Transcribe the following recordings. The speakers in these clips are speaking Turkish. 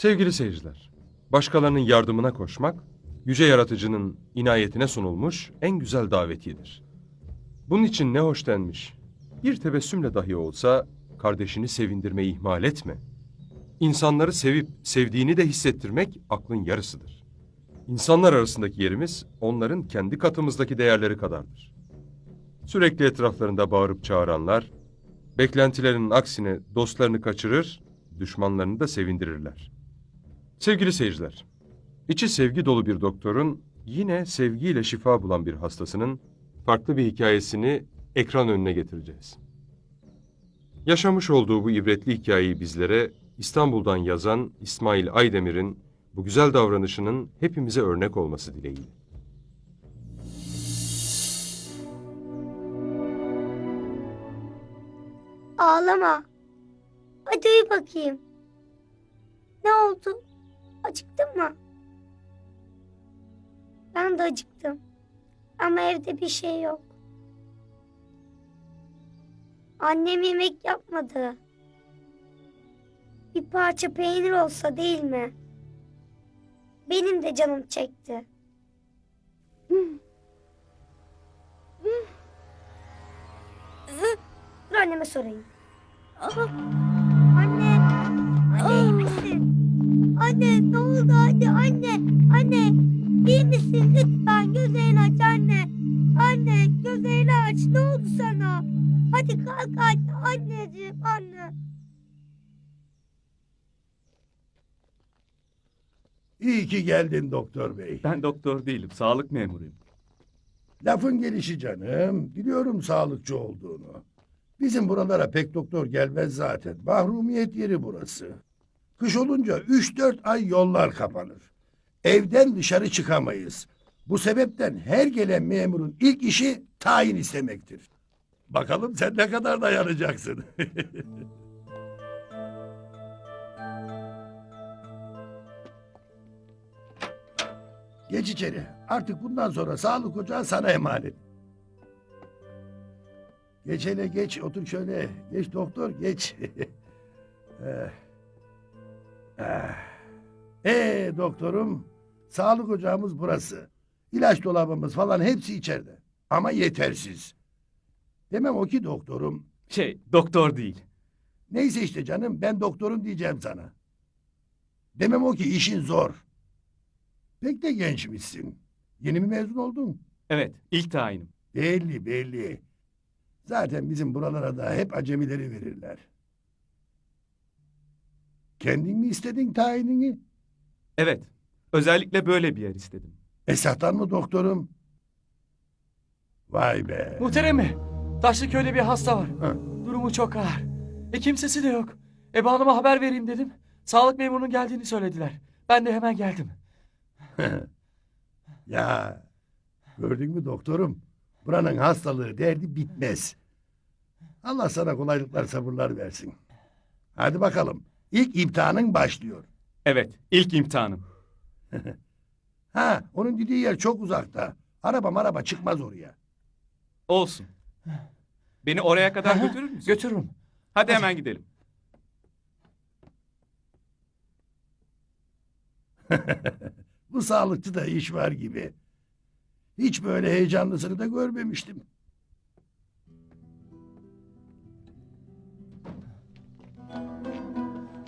Sevgili seyirciler, başkalarının yardımına koşmak, Yüce Yaratıcı'nın inayetine sunulmuş en güzel davetiyedir. Bunun için ne hoş denmiş. Bir tebessümle dahi olsa kardeşini sevindirmeyi ihmal etme. İnsanları sevip sevdiğini de hissettirmek aklın yarısıdır. İnsanlar arasındaki yerimiz onların kendi katımızdaki değerleri kadardır. Sürekli etraflarında bağırıp çağıranlar, beklentilerinin aksine dostlarını kaçırır, düşmanlarını da sevindirirler. Sevgili seyirciler, içi sevgi dolu bir doktorun yine sevgiyle şifa bulan bir hastasının farklı bir hikayesini ekran önüne getireceğiz. Yaşamış olduğu bu ibretli hikayeyi bizlere İstanbul'dan yazan İsmail Aydemir'in bu güzel davranışının hepimize örnek olması dileğiyle. Ağlama. Hadi uyu bakayım. Ne oldu? Acıktın mı? Ben de acıktım. Ama evde bir şey yok. Annem yemek yapmadı. Bir parça peynir olsa değil mi? Benim de canım çekti. Dur anneme sorayım. Anne, anne iyi? Anne ne oldu anne, anne, anne iyi misin? Lütfen gözlerini aç anne. Anne gözlerini aç ne oldu sana? Hadi kalk anne, anneciğim anne. İyi ki geldin doktor bey. Ben doktor değilim, sağlık memuruyum. Lafın gelişi canım. Biliyorum sağlıkçı olduğunu. Bizim buralara pek doktor gelmez zaten. Mahrumiyet yeri burası. Kış olunca üç dört ay yollar kapanır. Evden dışarı çıkamayız. Bu sebepten her gelen memurun ilk işi tayin istemektir. Bakalım sen ne kadar dayanacaksın. Geç içeri. Artık bundan sonra sağlık ocağı sana emanet. Geç hele geç otur şöyle. Geç doktor geç. Eh. Ee doktorum sağlık ocağımız burası. İlaç dolabımız falan hepsi içeride. Ama yetersiz. Demem o ki doktorum. Şey, doktor değil. Neyse işte canım ben doktorum diyeceğim sana. Demem o ki işin zor. Pek de gençmişsin. Yeni mi mezun oldun? Evet, ilk tayinim. Belli belli. Zaten bizim buralara da hep acemileri verirler. Kendin mi istedin tayinini? Evet, özellikle böyle bir yer istedim. Esat'tan mı doktorum? Vay be. Muhterem mi? Taşlıköy'de bir hasta var. Ha. Durumu çok ağır. E kimsesi de yok. Ebe Hanım'a haber vereyim dedim. Sağlık memurunun geldiğini söylediler. Ben de hemen geldim. ya gördün mü doktorum? Buranın hastalığı derdi bitmez. Allah sana kolaylıklar sabırlar versin. Hadi bakalım. İlk imtihanın başlıyor. Evet, ilk imtihanım. Ha, onun dediği yer çok uzakta. Araba maraba çıkmaz oraya. Olsun. Beni oraya kadar götürür müsün? Götürürüm. Hadi hemen gidelim. Bu sağlıkçıda iş var gibi. Hiç böyle heyecanlısını da görmemiştim.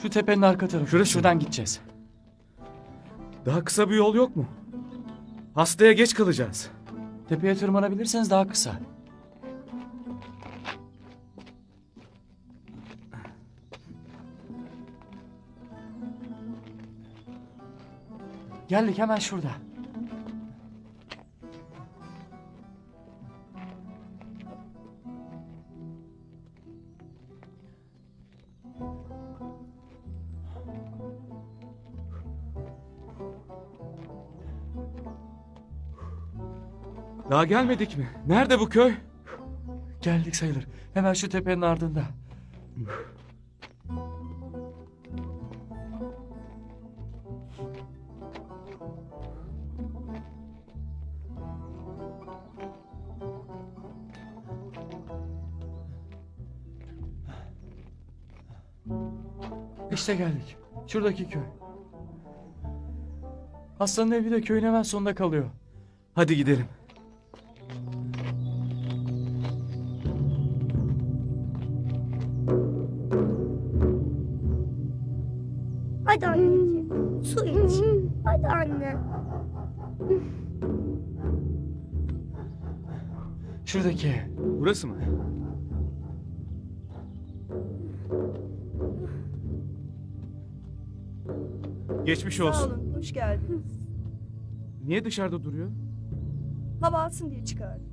Şu tepenin arka tarafı. Şurası Şuradan gideceğiz. Daha kısa bir yol yok mu? Hastaya geç kalacağız. Tepeye tırmanabilirseniz daha kısa. Geldik hemen şurada. Daha gelmedik mi? Nerede bu köy? Geldik sayılır. Hemen şu tepenin ardında. İşte geldik. Şuradaki köy. Hastanın evi de köyün hemen sonunda kalıyor. Hadi gidelim. Şuradaki. Burası mı? Geçmiş Sağ olsun. olun, hoş geldiniz. Niye dışarıda duruyor? Hava alsın diye çıkardım.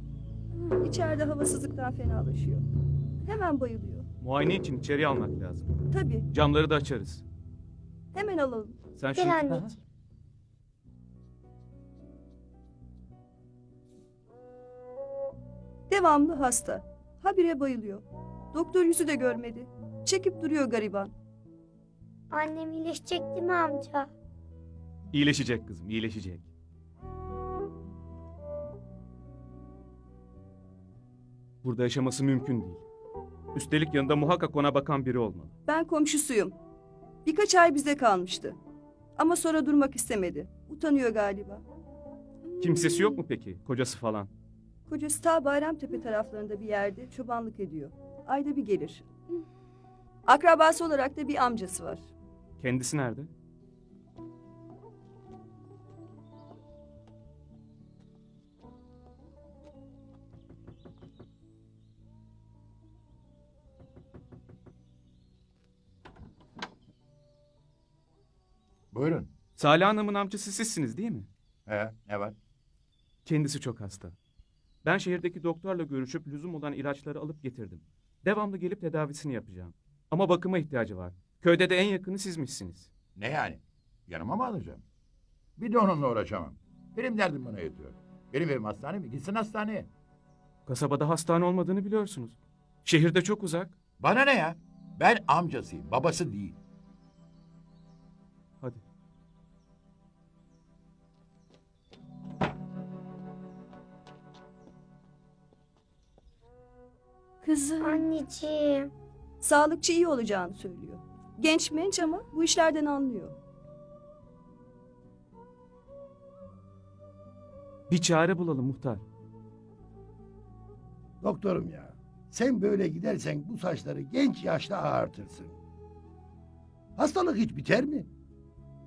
İçeride havasızlıktan fenalaşıyor. Hemen bayılıyor. Muayene için içeri almak lazım. Tabii, Camları da açarız. hemen alalım. Sen şu... Gel anneciğim. Devamlı hasta. Habire bayılıyor. Doktor yüzü de görmedi. Çekip duruyor gariban. Annem iyileşecek değil mi amca? İyileşecek kızım, iyileşecek. Burada yaşaması mümkün değil. Üstelik yanında muhakkak ona bakan biri olmalı. Ben komşusuyum. Birkaç ay bize kalmıştı. Ama sonra durmak istemedi. Utanıyor galiba. Kimsesi yok mu peki? Kocası falan. Kocası ta Bayramtepe taraflarında bir yerde çobanlık ediyor. Ayda bir gelir. Akrabası olarak da bir amcası var. Kendisi nerede? Buyurun. Salih Hanım'ın amcası sizsiniz değil mi? He, ne var? Kendisi çok hasta. Ben şehirdeki doktorla görüşüp lüzum olan ilaçları alıp getirdim. Devamlı gelip tedavisini yapacağım. Ama bakıma ihtiyacı var. Köyde de en yakını sizmişsiniz. Ne yani? Yanıma mı alacağım? Bir de onunla uğraşamam. Benim derdim bana yetiyor. Benim evim hastane mi? Gitsin hastaneye. Kasabada hastane olmadığını biliyorsunuz. Şehirde çok uzak. Bana ne ya? Ben amcasıyım, babası değil. Kızım. Anneciğim. Sağlıkçı iyi olacağını söylüyor. Genç menç ama bu işlerden anlıyor. Bir çare bulalım muhtar. Doktorum ya. Sen böyle gidersen bu saçları genç yaşta ağartırsın. Hastalık hiç biter mi?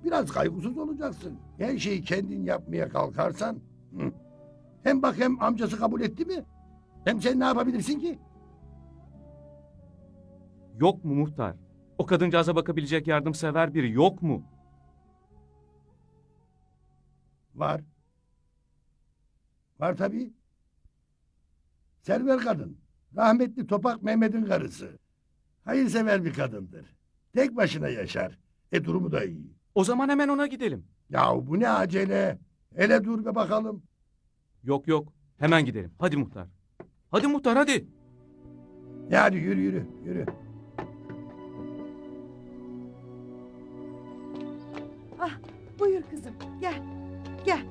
Biraz kaygısız olacaksın. Her şeyi kendin yapmaya kalkarsan. hı. Hem bak hem amcası kabul etti mi? Hem sen ne yapabilirsin ki? Yok mu muhtar? O kadıncağıza bakabilecek yardımsever biri yok mu? Var. Var tabii. Server kadın. Rahmetli Topak Mehmet'in karısı. Hayırsever bir kadındır. Tek başına yaşar. E durumu da iyi. O zaman hemen ona gidelim. Yahu bu ne acele? Hele dur be bakalım. Yok yok. Hemen gidelim. Hadi muhtar. Hadi muhtar hadi. Ya hadi yürü yürü yürü. Buyur kızım. Gel. Gel.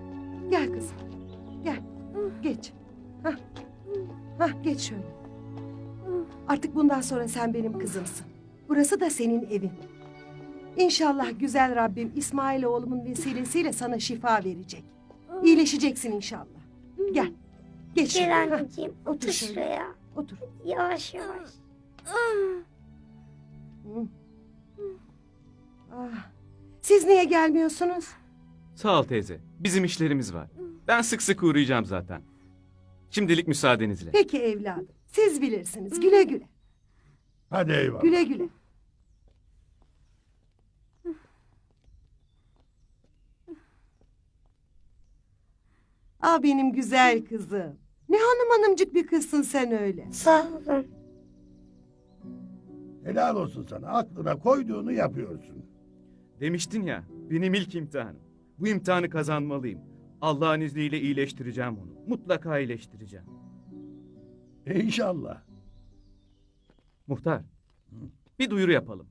Gel kızım. Gel. Geç. Hah. Hah geç şöyle. Artık bundan sonra sen benim kızımsın. Burası da senin evin. İnşallah güzel Rabbim İsmail oğlumun vesilesiyle sana şifa verecek. İyileşeceksin inşallah. Gel. Geç. Gel. Hah, anneciğim. otur Otur şuraya. Otur. Yavaş yavaş. Hı. Ah. Siz niye gelmiyorsunuz? Sağ ol teyze. Bizim işlerimiz var. Ben sık sık uğrayacağım zaten. Şimdilik müsaadenizle. Peki evladım. Siz bilirsiniz. Güle güle. Hadi eyvallah. Güle güle. Aa benim güzel kızım. Ne hanım hanımcık bir kızsın sen öyle. Sağ olun. Helal olsun sana. Aklına koyduğunu yapıyorsun. Demiştin ya, benim ilk imtihanım. Bu imtihanı kazanmalıyım. Allah'ın izniyle iyileştireceğim onu. Mutlaka iyileştireceğim. İnşallah. Muhtar, bir duyuru yapalım.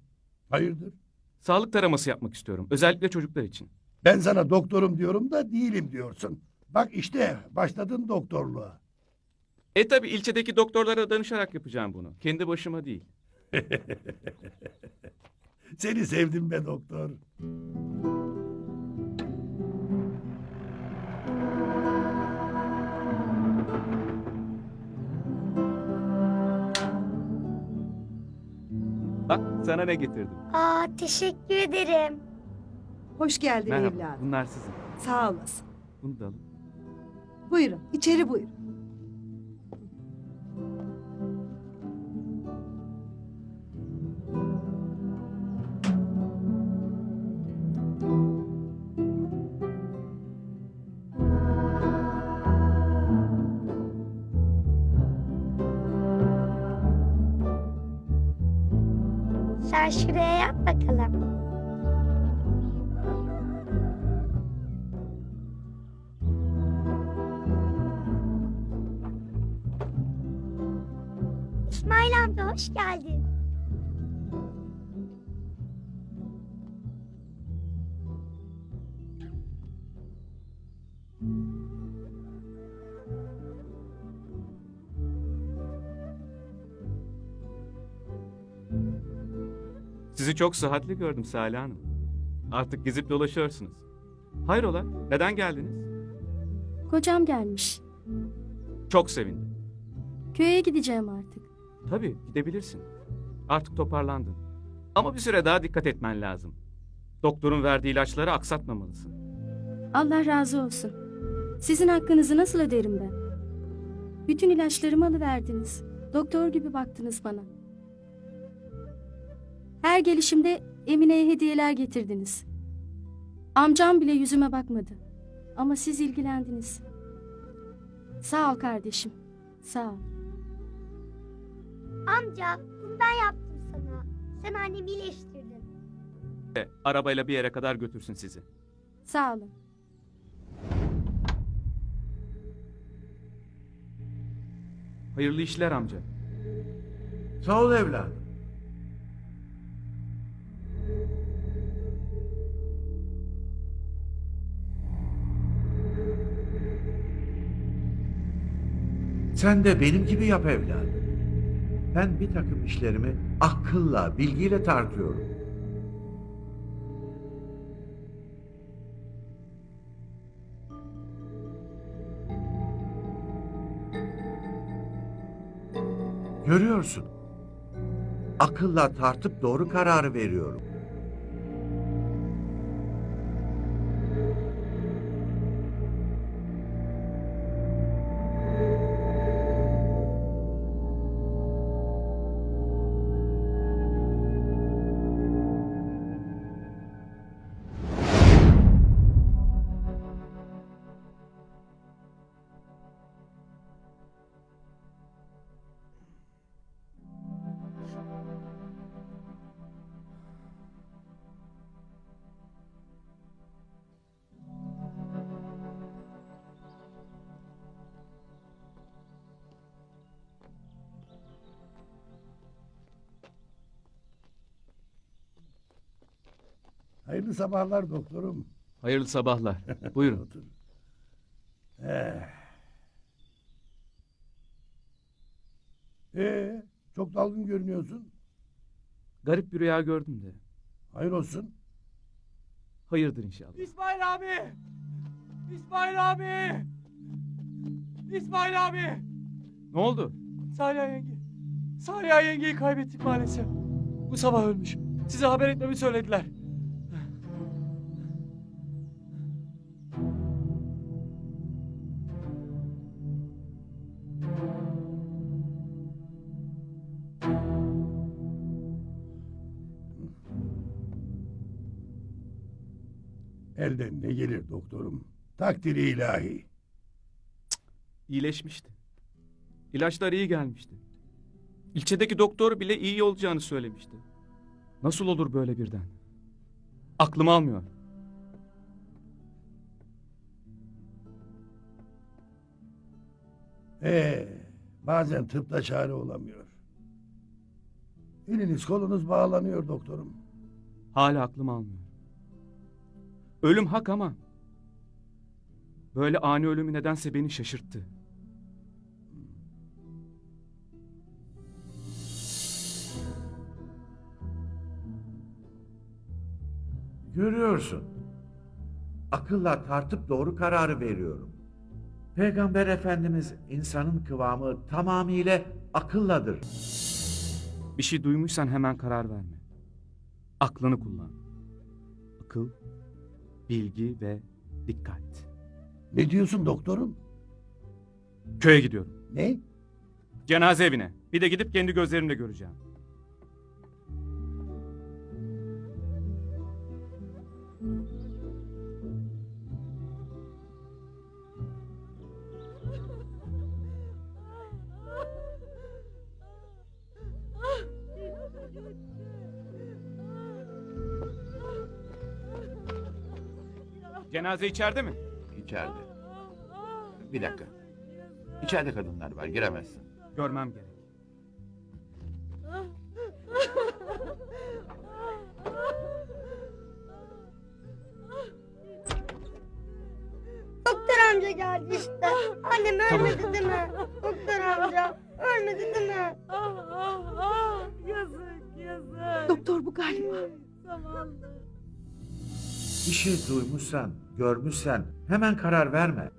Hayırdır? Sağlık taraması yapmak istiyorum. Özellikle çocuklar için. Ben sana doktorum diyorum da değilim diyorsun. Bak işte başladın doktorluğa. E tabi ilçedeki doktorlara danışarak yapacağım bunu. Kendi başıma değil. Seni sevdim be doktor. Bak sana ne getirdim. Aa teşekkür ederim. Hoş geldin Merhaba evladım. bunlar sizin. Sağ olasın. Bunu da alın. Buyurun içeri buyurun. Sen şuraya yat bakalım. İsmail amca hoş geldin. Çok sıhhatli gördüm Salih Hanım. Artık gezip dolaşıyorsunuz. Hayrola? Neden geldiniz? Kocam gelmiş. Çok sevindim. Köye gideceğim artık. Tabii gidebilirsin. Artık toparlandın. Ama bir süre daha dikkat etmen lazım. Doktorun verdiği ilaçları aksatmamalısın. Allah razı olsun. Sizin hakkınızı nasıl öderim ben? Bütün ilaçlarımı alıverdiniz. Doktor gibi baktınız bana. Her gelişimde Emine'ye hediyeler getirdiniz. Amcam bile yüzüme bakmadı. Ama siz ilgilendiniz. Sağ ol kardeşim. Sağ ol. Amca bunu ben yaptım sana. Sen annemi iyileştirdin. E, arabayla bir yere kadar götürsün sizi. Sağ olun. Hayırlı işler amca. Sağ ol evladım. Sen de benim gibi yap evladım. Ben bir takım işlerimi akılla, bilgiyle tartıyorum. Görüyorsun. Akılla tartıp doğru kararı veriyorum. Hayırlı sabahlar doktorum. Hayırlı sabahlar. Buyurun. Otur. Eh. Ee, çok dalgın görünüyorsun. Garip bir rüya gördüm de. Hayır olsun. Hayırdır inşallah. İsmail abi! İsmail abi! İsmail abi! Ne oldu? Salih yenge. Salih yengeyi kaybettik maalesef. Bu sabah ölmüş. Size haber etmemi söylediler. Elden ne gelir doktorum? Takdiri ilahi. İyileşmişti. İlaçlar iyi gelmişti. İlçedeki doktor bile iyi olacağını söylemişti. Nasıl olur böyle birden? Aklım almıyor. Ee, bazen tıpta çare olamıyor. Eliniz kolunuz bağlanıyor doktorum. Hala aklım almıyor. Ölüm hak ama böyle ani ölümü nedense beni şaşırttı. Görüyorsun. Akılla tartıp doğru kararı veriyorum. Peygamber Efendimiz insanın kıvamı tamamıyla akılladır. Bir şey duymuşsan hemen karar verme. Aklını kullan. Akıl, bilgi ve dikkat. Ne diyorsun doktorum? Köye gidiyorum. Ne? Cenaze evine. Bir de gidip kendi gözlerimle göreceğim. Cenaze içeride mi? İçeride. Bir dakika. İçeride kadınlar var giremezsin. Görmem gerek. Doktor amca geldi işte. Annem ölmedi değil mi? Doktor amca ölmedi değil mi? Doktor bu galiba. Bir şey duymuşsan, görmüşsen hemen karar verme.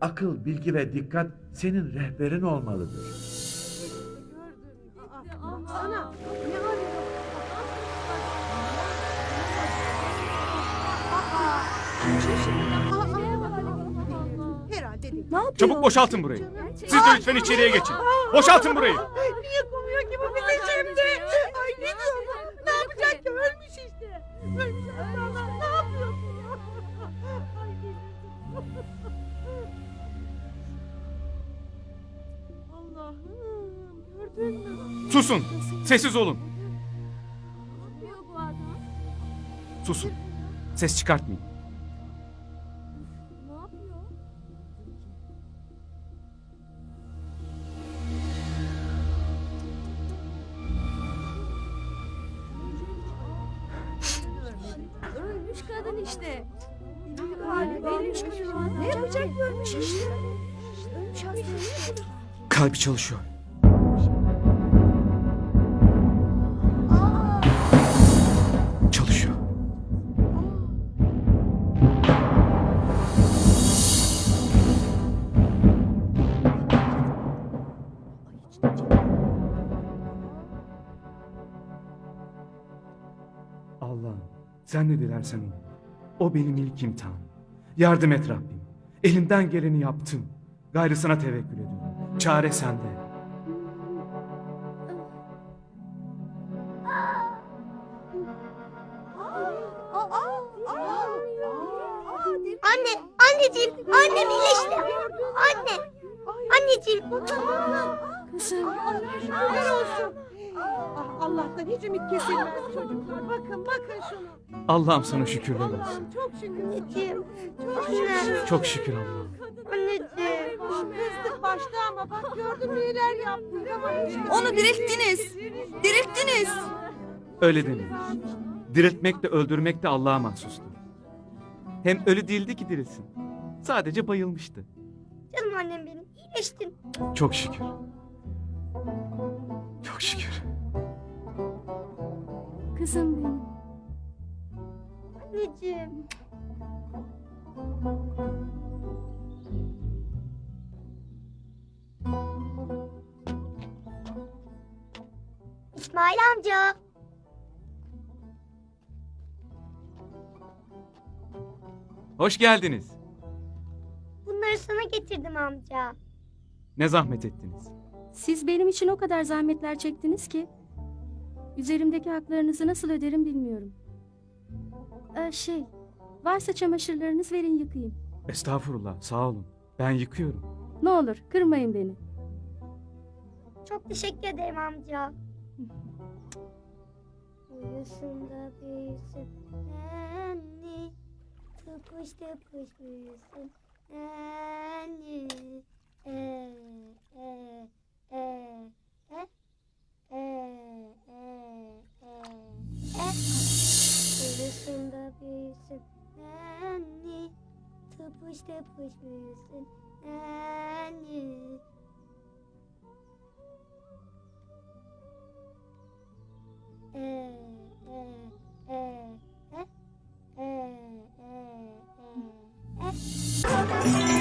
Akıl, bilgi ve dikkat senin rehberin olmalıdır. Sana ne arıyor? Herhalde değil. Ne yapıyor? Çabuk boşaltın burayı. Siz de lütfen içeriye geçin. Boşaltın burayı. Niye kovuyor ki bu bizi şimdi? Ay ne diyor bu? Ne yapacak ki? Ölmüş işte. Ölmüş Allah Allah'ım gördün mü? Susun. Sessiz olun. Susun. Ses çıkartmayın. Kalbi çalışıyor. Allah'ım sen ne dilersen ol. O benim ilk imtihanım. Yardım et Rabbim. Elimden geleni yaptım. Gayrısına tevekkül ediyorum. Çare sende. Allah'ım sana şükürler olsun. Allah'ım çok şükür. Anneciğim, Çok şükür. Çok şükür Allah'ım. anneciğim. Kızdık başta ama bak gördün mü neler yaptık ama hiç Onu dirilttiniz. Dirilttiniz. Öyle demeyin. Diriltmek de öldürmek de Allah'a mahsustur. Hem ölü değildi ki dirilsin. Sadece bayılmıştı. Canım annem benim, iyileştin. Çok şükür. Çok şükür. Kızım benim. Anneciğim. İsmail amca. Hoş geldiniz. Bunları sana getirdim amca. Ne zahmet ettiniz. Siz benim için o kadar zahmetler çektiniz ki. Üzerimdeki haklarınızı nasıl öderim bilmiyorum. Ee, şey, varsa çamaşırlarınız verin yıkayayım. Estağfurullah sağ olun. Ben yıkıyorum. Ne olur kırmayın beni. Çok teşekkür ederim amca. Uyusun da büyüsün nenni. Tıpış tıpış büyüsün nenni. E, e, e, e, e, e, e, Yaşında büyüsün. Nenni Tıpış tıpış büyüsün. Nenni Eee eee eee eee eee eee